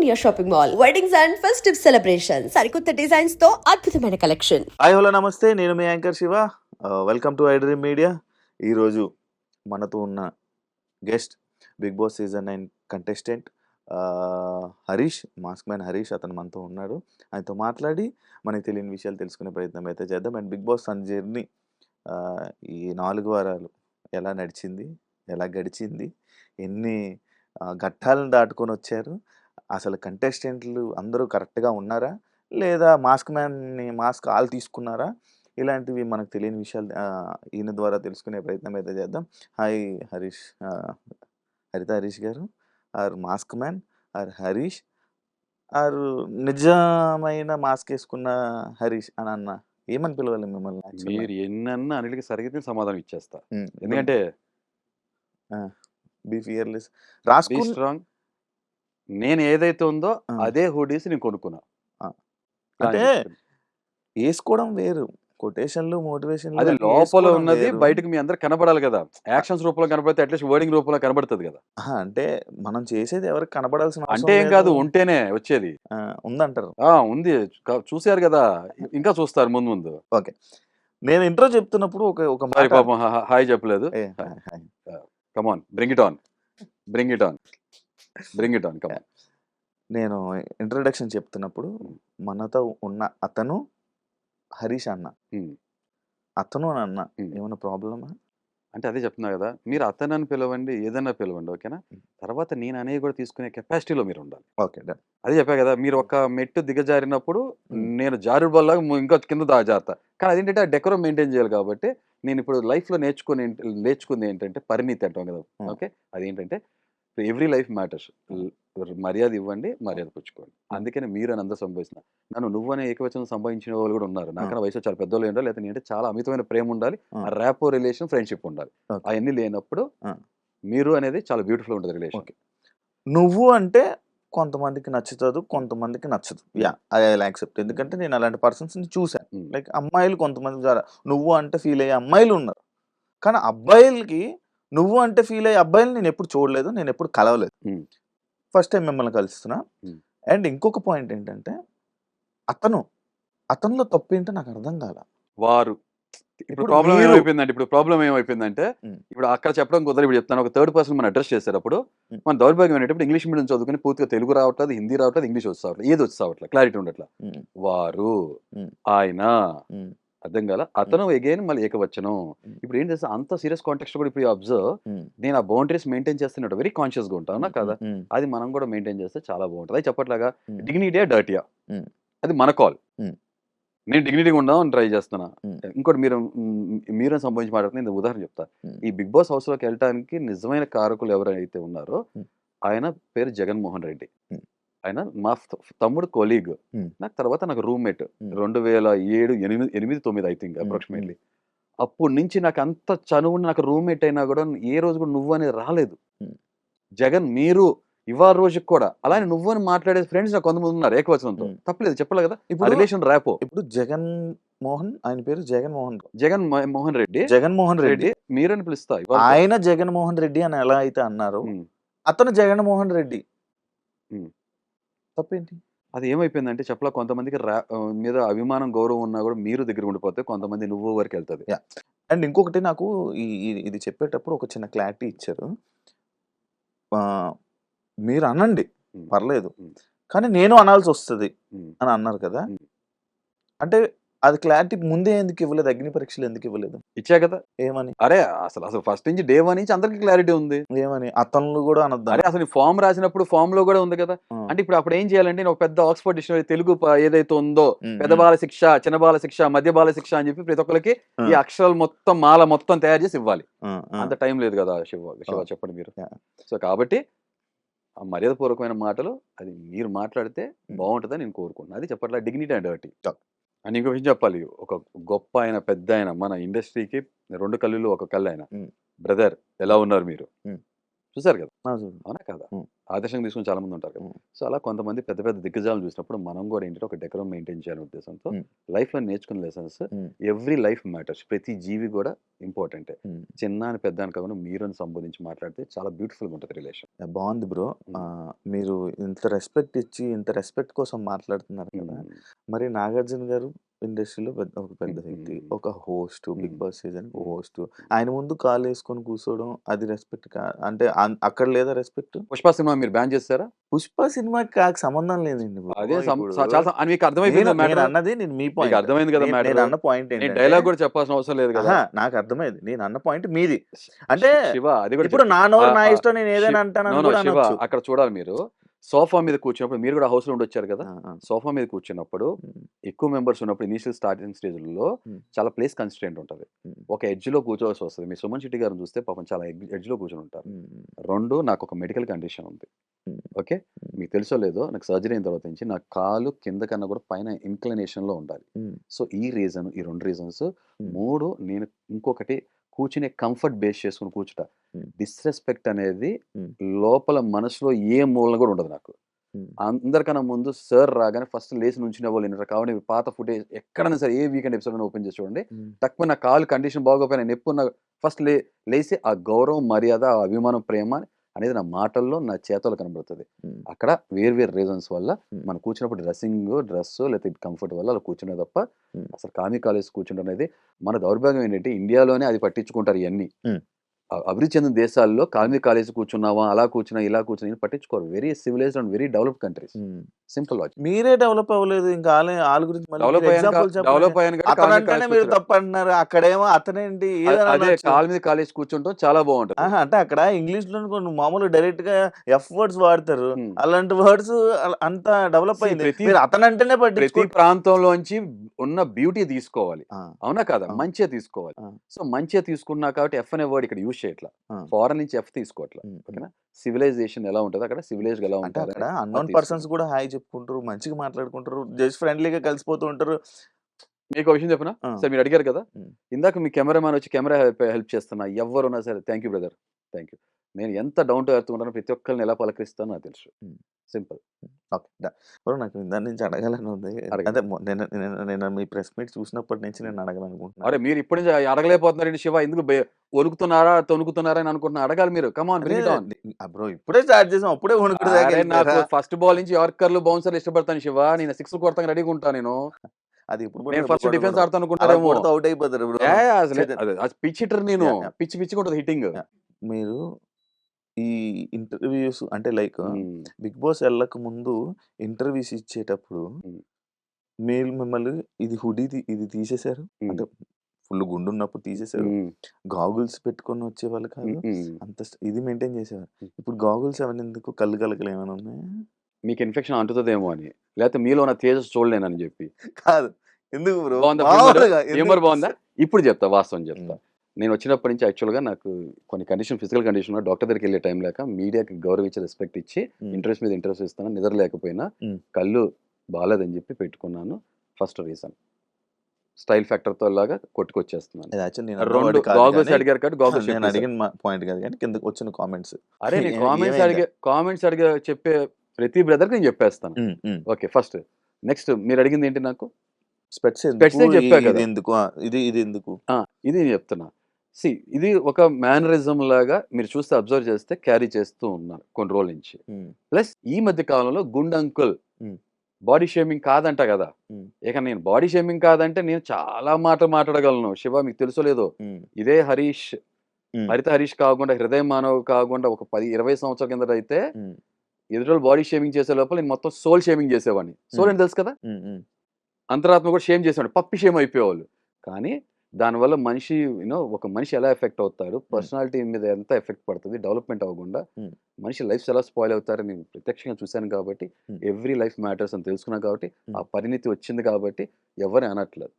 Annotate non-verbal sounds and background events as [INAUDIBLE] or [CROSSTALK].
India shopping mall weddings and festive celebration సరికొత్త డిజైన్స్తో అద్భుతమైన కలెక్షన్ హాయ్ హలో నమస్తే. నేను మీ anchor Shiva. Welcome to iDream media ఈరోజు మనతో ఉన్న guest big boss season nine contestant Harish mask man Harish అతను మనతో ఉన్నాడు. ఆయనతో మాట్లాడి మనకి తెలియని విషయాలు తెలుసుకునే ప్రయత్నం అయితే చేద్దాం. And big boss and journey ఈ నాలుగు వారాలు ఎలా నడిచింది ఎలా గడిచింది ఎన్ని ఘట్టాలను దాటుకొని వచ్చారు అసలు కంటెస్టెంట్లు అందరూ కరెక్ట్గా ఉన్నారా? లేదా మాస్క్ మ్యాన్ని మాస్క్ ఆల్ తీసుకున్నారా? ఇలాంటివి మనకు తెలియని విషయాలు ఈయన ద్వారా తెలుసుకునే ప్రయత్నం అయితే చేద్దాం. Hi Harish Haritha Harish garu or mask man or Harish or నిజమైన మాస్క్ వేసుకున్న హరీష్ అని అన్న ఏమని పిలవాలి మిమ్మల్ని? మీరు ఎన్నన్నా అన్నిటికీ సరిగ్గా సమాధానం ఇచ్చేస్తా. ఎందుకంటే బీ ఫియర్లెస్. బీ రాసుకున్న స్ట్రాంగ్ నేను ఏదైతే ఉందో. అదే హుడీస్ నేను కొనుక్కున్నా. అంటే వేసుకోవడం వేరు. కొటేషన్లు మోటివేషన్ అది లోపల ఉన్నది బయటకు మీ అందరు కనబడాలి కదా! యాక్షన్స్ రూపంలో కనబడితే అట్లీస్ట్ వర్డింగ్ రూపంలో కనబడుతుంది కదా! అంటే మనం చేసేది ఎవరికి కనబడాల్సిన అంటే ఏం. కాదు ఉంటేనే వచ్చేది. ఉందంటారు. ఆ! ఉంది. చూశారు కదా! ఇంకా చూస్తారు ముందు ముందు. నేను ఇంట్రో చెప్తున్నప్పుడు ఒక ఒక పాపం హాయ్ చెప్పలేదు. Come on bring it on bring it on bring it on come on నేను ఇంట్రడక్షన్ చెప్తున్నప్పుడు మనతో ఉన్న అతను హరీష్ అన్న. అతను అని అన్న. ఏమైనా ప్రాబ్లమా? అంటే అదే చెప్తున్నా కదా మీరు అతనని పిలవండి ఏదన్నా పిలవండి ఓకేనా. తర్వాత నేను అనేవి కూడా తీసుకునే కెపాసిటీలో మీరు ఉండాలి. Okay done. అదే చెప్పా కదా మీరు ఒక మెట్టు దిగజారినప్పుడు. నేను ము- ఇంకా కింద దా జారుతా. కానీ అదేంటంటే ఆ డెకరం మెయింటైన్ చేయాలి కాబట్టి నేను ఇప్పుడు లైఫ్లో నేర్చుకుని నేర్చుకుంది ఏంటంటే పరిణితి అంటాం కదా. ఓకే? అదేంటంటే ఎవ్రీ లైఫ్ మ్యాటర్స్ మర్యాద ఇవ్వండి మర్యాద పుచ్చుకోండి. అందుకని మీరు అని అందరూ సంభవిస్తున్నారు నన్ను నువ్వనే ఏకవచనం సంభవించిన వాళ్ళు కూడా ఉన్నారు. నాకన్నా వయసు చాలా పెద్దోళ్ళు ఉండాలి లేదా నేనంటే చాలా అమితమైన ప్రేమ ఉండాలి ర్యాపో రిలేషన్ ఫ్రెండ్షిప్ ఉండాలి. అవన్నీ లేనప్పుడు. మీరు అనేది చాలా బ్యూటిఫుల్ ఉంటుంది రిలేషన్. నువ్వు అంటే కొంతమందికి నచ్చుతుంది కొంతమందికి నచ్చదు. Yeah I I accept. ఎందుకంటే నేను అలాంటి పర్సన్స్ని చూశాను. లైక్ అమ్మాయిలు కొంతమంది జర నువ్వు అంటే ఫీల్ అయ్యే అమ్మాయిలు ఉన్నారు. కానీ అబ్బాయిలకి నువ్వు అంటే ఫీల్ అయ్యే అబ్బాయిలు నేను ఎప్పుడు చూడలేదు నేను ఎప్పుడు కలవలేదు. ఫస్ట్ టైం మిమ్మల్ని కలుస్తున్నా. అండ్ ఇంకొక పాయింట్ ఏంటంటే అతను అతనిలో తప్పు ఏంటో నాకు అర్థం కాల వారు ఇప్పుడు ప్రాబ్లం ఏమైపోయిందంటే ఇప్పుడు ప్రాబ్లం ఏమైపోయిందంటే. ఇప్పుడు అక్కడ చెప్పడం కుదరదు ఇప్పుడు చెప్తాను ఒక థర్డ్ పర్సన్ మనం అడ్రస్ చేసేటప్పుడు. మన దౌర్భాగ్యం ఏంటంటే ఇంగ్లీష్ మీడియం చదువుకుని పూర్తిగా తెలుగు రావట్లేదు హిందీ రావట్లేదు ఇంగ్లీష్ వచ్చి రావట్లేదు ఏది వచ్చి రావట్లేదు క్లారిటీ ఉండట్లా Hmm. వారు. ఆయన. అర్థం కాల అతను ఎగైన్ మళ్ళీ ఏకవచనం ఉం. ఇప్పుడు ఏం చేస్తా అంత సీరియస్ కాంటెక్స్ట్ కూడా ఇప్పుడు అబ్జర్వ్. నేను ఆ బౌండరీస్ మెయింటైన్ చేస్తున్నట్టు వెరీ కాన్షియస్గా ఉంటాను కదా. అది మనం కూడా మెయింటైన్ చేస్తే చాలా బాగుంటుంది అది చెప్పట్లాగా. డిగ్నిటీయా డర్టీయా. అది మన కాల్. నేను డిగ్నిటీగా ఉందామని ట్రై చేస్తున్నా. ఇంకోటి మీరు మీరు సంబంధించి మాట్లాడుతున్న నేను ఉదాహరణ చెప్తా. ఈ బిగ్ బాస్ హౌస్లోకి వెళ్ళడానికి నిజమైన కారకులు ఎవరైతే ఉన్నారో. ఆయన పేరు జగన్మోహన్ రెడ్డి. ఆయన మా తమ్ముడు కొలీగ్. నాకు తర్వాత నాకు రూమ్మేట్. రెండు వేల ఏడు ఎనిమిది ఎనిమిది తొమ్మిది ఐ థింక్. అప్రాక్సిమేట్లీ అప్పటి నుంచి నాకు అంత చనువు నాకు రూమ్మేట్ అయినా కూడా ఏ రోజు కూడా నువ్వు అనేది రాలేదు. జగన్ మీరు ఇవాళ రోజుకి కూడా అలానే నువ్వు అని మాట్లాడే ఫ్రెండ్స్ నాకు కొంతమంది ఉన్నారు ఏకవచనంతో. తప్పలేదు చెప్పలే కదా ఇప్పుడు రిలేషన్ ర్యాపో ఇప్పుడు జగన్ మోహన్ ఆయన పేరు జగన్ మోహన్ జగన్ మోహన్ రెడ్డి జగన్మోహన్ రెడ్డి రెడ్డి మీరని పిలుస్తా ఆయన జగన్మోహన్ రెడ్డి అని ఎలా అయితే అన్నారు. అతను జగన్మోహన్ రెడ్డి ఉమ్. తప్పేంటి అది ఏమైపోయిందంటే చెప్పలా కొంతమందికి మీద అభిమానం గౌరవం ఉన్నా కూడా మీరు దగ్గర ఉండిపోతే కొంతమంది నువ్వు వరకు వెళ్తుంది అండ్ ఇంకొకటి నాకు ఇది చెప్పేటప్పుడు ఒక చిన్న క్లారిటీ ఇచ్చారు మీరు అనండి. పర్లేదు. కానీ నేను అనాల్సి వస్తుంది. అని అన్నారు కదా. అంటే అది క్లారిటీ ముందే ఎందుకు ఇవ్వలేదు? అగ్ని పరీక్షలు ఎందుకు ఇవ్వలేదు? ఇచ్చా కదా. ఏమని? అరే అసలు అసలు ఫస్ట్ నుంచి డే వన్ నుంచి అందరికి క్లారిటీ ఉంది. ఏమని? అతను కూడా అనొద్దా? అరే అసలు ఫామ్ రాసినప్పుడు ఫామ్లో కూడా ఉంది కదా. అంటే ఇప్పుడు అప్పుడు ఏం చేయాలంటే నేను ఒక పెద్ద ఆక్స్ఫర్డ్ డిక్షనరీ తెలుగు ఏదైతే ఉందో పెద్ద బాల శిక్ష చిన్న బాల శిక్ష మధ్య బాల శిక్ష అని చెప్పి ప్రతి ఒక్కరికి ఈ. అక్షరాలు మొత్తం మాల మొత్తం తయారు చేసి ఇవ్వాలి. అంత టైం లేదు కదా శివ శివ. చెప్పండి మీరు. సో కాబట్టి ఆ మర్యాదపూర్వకమైన మాటలు అది మీరు మాట్లాడితే బాగుంటుందని నేను కోరుకుంటున్నాను అది చెప్పట్లా డిగ్నిటీ అండ్ డర్టీ. అని ఇంకో విషయం చెప్పాలి ఒక గొప్ప ఆయన పెద్ద ఆయన మన ఇండస్ట్రీకి రెండు కళ్ళు ఒక కళ్ళు ఆయన. బ్రదర్ ఎలా ఉన్నారు మీరు. చూసారు కదా. అవునా కదా. ఆదర్శంగా తీసుకుని చాలా మంది ఉంటారు కదా. సో అలా కొంతమంది పెద్ద పెద్ద దిగ్గజాలను చూసినప్పుడు మనం కూడా ఏంటంటే ఒక డెకరం మెయింటైన్ చేయాలనే ఉద్దేశంతో. లైఫ్లో నేర్చుకున్న లెసన్స్. ఎవ్రీ లైఫ్ మ్యాటర్స్ ప్రతి జీవి కూడా ఇంపార్టెంటే. చిన్న అని పెద్ద అని కాకుండా మీరు సంబోధించి మాట్లాడితే చాలా బ్యూటిఫుల్గా ఉంటుంది రిలేషన్ బాగుంది బ్రో మీరు ఇంత రెస్పెక్ట్ ఇచ్చి ఇంత రెస్పెక్ట్ కోసం మాట్లాడుతున్నారు కదా మరి నాగార్జున గారు ఇండస్ట్రీలో పెద్ద ఒక పెద్ద. వ్యక్తి ఒక host big. Boss season. Host. ఆయన ముందు కాలు వేసుకొని కూర్చోవడం అది రెస్పెక్ట్ కా అంటే అన్- అక్కడ లేదా రెస్పెక్ట్? పుష్ప సినిమా మీరు బ్యాన్ చేస్తారా పుష్ప సినిమాకి కాకు సంబంధం లేదండి bro. అదే సం- ఇప్పుడు. చాలా సం- అని మీకు అర్థమైపోయింది నేను- నేను మ్యాటర్? అన్నది నేను మీ పాయింట్. అర్థమైంది కదా నేను అన్న పాయింట్ నేను డైలాగ్ కూడా చెప్పాల్సిన అవసరం లేదు కదా? నాకు అర్థమైంది. నేను అన్న పాయింట్ మీది. అంటే శివ అది కూడా ఇప్పుడు నా నోరు నా ఆ, ఇష్టం నేను ఏదైనా శివ- అంటానని No, no, కూడా శివ అనొచ్చు. అక్కడ చూడాలి మీరు. సోఫా మీద కూర్చున్నప్పుడు మీరు కూడా హౌస్లో ఉండొచ్చారు కదా! సోఫా మీద కూర్చున్నప్పుడు ఎక్కువ మెంబర్స్ ఉన్నప్పుడు ఇనీషియల్ స్టార్టింగ్ స్టేజ్లో Hmm. చాలా ప్లేస్ కన్స్టెంట్ ఉంటుంది. ఒక edge లో కూర్చోవాల్సి వస్తుంది. మీ సుమన్ శెట్టి గారిని చూస్తే పాపం చాలా edge లో కూర్చొని ఉంటారు. రెండు నాకు ఒక మెడికల్ కండిషన్ ఉంది. ఓకే? మీకు తెలుసో లేదో నాకు సర్జరీ అయిన తర్వాత నుంచి నా కాలు కింద కన్నా కూడా పైన inclination లో ఉండాలి. సో ఈ రీజన్ ఈ రెండు రీజన్స్. మూడు నేను ఇంకొకటి కూర్చునే కంఫర్ట్ బేస్ చేసుకుని కూర్చుంటా. డిస్రెస్పెక్ట్ అనేది. లోపల మనసులో ఏ మూలన కూడా ఉండదు నాకు. అందరికన్నా ముందు సార్ రాగానే ఫస్ట్ లేచి నుంచిన వాళ్ళు కాబట్టి పాత ఫుటేజ్ ఎక్కడైనా సరే ఏ వీకెండ్ ఎపిసోడ్ ఓపెన్ చేసి చూడండి. తక్కువ నా కాలు కండిషన్ బాగోపోయినా నొప్పి ఉన్న ఫస్ట్ లే లేచి ఆ గౌరవం మర్యాద ఆ అభిమానం ప్రేమ అనేది నా మాటల్లో నా చేతల్లో కనబడుతుంది అక్కడ వేరు వేరు రీజన్స్ వల్ల. మనం కూర్చున్నప్పుడు డ్రెస్సింగ్ డ్రెస్ లేకపోతే కంఫర్ట్ వల్ల అలా కూర్చునే తప్ప. అసలు కామి కాలేజ్ కూర్చుంటాం అనేది మన దౌర్భాగ్యం ఏంటంటే ఇండియాలోనే అది పట్టించుకుంటారు ఇవన్నీ అభివృద్ధి చెందిన దేశాల్లో కామి కాలేజ్ కూర్చున్నావా అలా కూర్చున్నా ఇలా కూర్చున్నా పట్టించుకోరు. Very civilized and very developed countries. Simple logic మీరే డెవలప్ అవ్వలేదు ఇంకా వాళ్ళ గురించి డెవలప్ మీరు అతను అంటేనే. తప్పు అంటున్నారు అక్కడేమో అతనేంటి అదే కాలేజ్ కూర్చుంటాం చాలా బాగుంటుంది. అంటే అక్కడ ఇంగ్లీష్లో కొన్ని మామూలు డైరెక్ట్గా ఎఫ్ వర్డ్స్ వాడతారు. అలాంటి వర్డ్స్ అంత డెవలప్ అయింది. మీరు అతనంటేనే ప్రతి పట్టించుకో ప్రాంతంలోంచి ఉన్న బ్యూటీ తీసుకోవాలి. అవునా కదా. మంచిగా తీసుకోవాలి. సో మంచిగా తీసుకున్నా కాబట్టి ఎఫ్ అనే వర్డ్ ఇక్కడ యూజ్ చేయట్లా. ఫారెన్ నుంచి ఎఫ్ తీసుకోవట్లా ఓకేనా సివిలైజేషన్ ఎలా ఉంటుంది అక్కడ సివిలైజ్ ఎలా ఉంటుంది అక్కడ అన్నోన్. పర్సన్స్ కూడా హాయ్ చెప్పుకుంటారు మంచిగా మాట్లాడుకుంటారు జస్ట్ ఫ్రెండ్లీగా కలిసిపోతూ ఉంటారు మీకు ఒక విషయం చెప్పనా. సార్ మీరు అడిగారు కదా. ఇందాక మీ కెమెరామ్యాన్ వచ్చి కెమెరా హెల్ప్ చేస్తున్నా ఎవరున్నా సరే thank you brother thank you నేను ఎంత డౌన్ టు ఎర్త్ ఉంటానో ప్రతి ఒక్కరిని ఎలా పలకరిస్తానో నాకు తెలుసు. సింపుల్. ఓకే. నాకు దాని నుంచి అడగాలని ఉంది. అదే మొ- నేను నేను- మీ ప్రెస్ మీట్ చూసినప్పటి నుంచి నేను అడగాలనుకుంటున్నాను అరే మీరు ఇప్పటి నుంచి అడగలేకపోతున్నారండి శివ? ఎందుకు వణుకుతున్నారా తొణుకుతున్నారా అని అనుకుంటున్నా అడగాలి మీరు. కమాన్ బ్రో ఇప్పుడే స్టార్ట్ చేసాం. అప్పుడే నాకు? ఫస్ట్ బాల్ నుంచి యార్కర్లు బౌన్సర్లు ఇష్టపడతాను శివ. నేను సిక్స్ కొడతాను రెడీగా ఉంటాను నేను. అది ఇప్పుడు నేను ఫస్ట్ డిఫెన్స్ ఆడతాను అనుకుంటారేమో అవుట్ అయిపోతారు పిచ్ హిట్టర్ నేను. పిచ్చి పిచ్చి ఉంటుంది హిట్టింగ్. మీరు ఈ ఇంటర్వ్యూస్ అంటే లైక్ బిగ్ బాస్ వెళ్ళక ముందు ఇంటర్వ్యూస్ ఇచ్చేటప్పుడు. మీరు మిమ్మల్ని ఇది హుడీ ఇది తీసేశారు అంటే ఫుల్ గుండు ఉన్నప్పుడు తీసేశారు గాగుల్స్ పెట్టుకొని వచ్చేవాళ్ళు కాదు. అంత ఇది మెయింటైన్ చేసేవారు. ఇప్పుడు గాగుల్స్ అవన్నీ ఎందుకు కళ్ళు కలకలు ఏమైనా ఉన్నాయా? మీకు ఇన్ఫెక్షన్ అంటుతుందేమో అని. లేకపోతే మీలో ఉన్న తేజస్ చూడలేనని చెప్పి. కాదు. ఎందుకు బ్రో? బాగుందా? బాగుందా? ఇప్పుడు చెప్తా వాస్తవం చెప్తా. నేను వచ్చినప్పటి నుంచి యాక్చువల్గా నాకు కొన్ని కండిషన్ ఫిజికల్ కండిషన్ డాక్టర్ దగ్గరికి వెళ్ళే టైం లేక మీడియాకి గౌరవించి రెస్పెక్ట్ ఇచ్చి ఇంట్రెస్ట్ మీద ఇంట్రెస్ట్ ఇస్తాను నిద్ర లేకపోయినా. కళ్ళు బాగాలేదని చెప్పి పెట్టుకున్నాను. ఫస్ట్ రీజన్ స్టైల్ ఫ్యాక్టర్తో లాగా కొట్టుకొచ్చేస్తున్నాను. రెండు గాగుల్స్ అడిగారు కాబట్టి గాగుల్స్ [LAUGHS] నేను అడిగిన పాయింట్ కాదు కానీ కింద వచ్చిన కామెంట్స్ అరే నేను కామెంట్స్? [LAUGHS] అడిగే కామెంట్స్ అడిగే చెప్పే ప్రతి బ్రదర్కి నేను చెప్పేస్తాను. ఓకే ఫస్ట్ నెక్స్ట్ మీరు అడిగింది ఏంటి నాకు? స్పెట్స్ ఏ చెప్పా కదా. ఇది ఎందుకు? ఇది ఇది ఎందుకు? ఇది నేను చెప్తున్నా. సి ఇది ఒక మేనరిజం లాగా మీరు చూస్తే అబ్జర్వ్ చేస్తే క్యారీ చేస్తూ ఉన్నారు కొన్ని రోజుల నుంచి. ప్లస్ ఈ మధ్య కాలంలో గుండ్ అంకుల్. బాడీ షేమింగ్ కాదంట కదా. ఇక నేను బాడీ షేమింగ్ కాదంటే నేను చాలా మాటలు మాట్లాడగలను. శివ మీకు తెలుసో లేదో? ఇదే హరీష్. హరిత హరీష్ కాకుండా హృదయ మానవ్ కాకుండా ఒక పది ఇరవై సంవత్సరాల కిందట అయితే ఎదుటి బాడీ షేమింగ్ చేసే లోపల నేను మొత్తం సోల్ షేమింగ్ చేసేవాడిని. సోల్. అని తెలుసు కదా? అంతరాత్మ కూడా షేమ్ చేసేవాడు. పప్పి షేమ్ అయిపోయేవాళ్ళు. కానీ దానివల్ల మనిషి యూనో ఒక మనిషి ఎలా ఎఫెక్ట్ అవుతాడు పర్సనాలిటీ మీద ఎంత ఎఫెక్ట్ పడుతుంది డెవలప్మెంట్ అవ్వకుండా. మనిషి లైఫ్ ఎలా స్పాయిల్ అవుతారని నేను ప్రత్యక్షంగా చూశాను కాబట్టి. ఎవ్రీ లైఫ్ మ్యాటర్స్ అని తెలుసుకున్నా కాబట్టి. ఆ పరిణితి వచ్చింది కాబట్టి ఎవరిని అనట్లేదు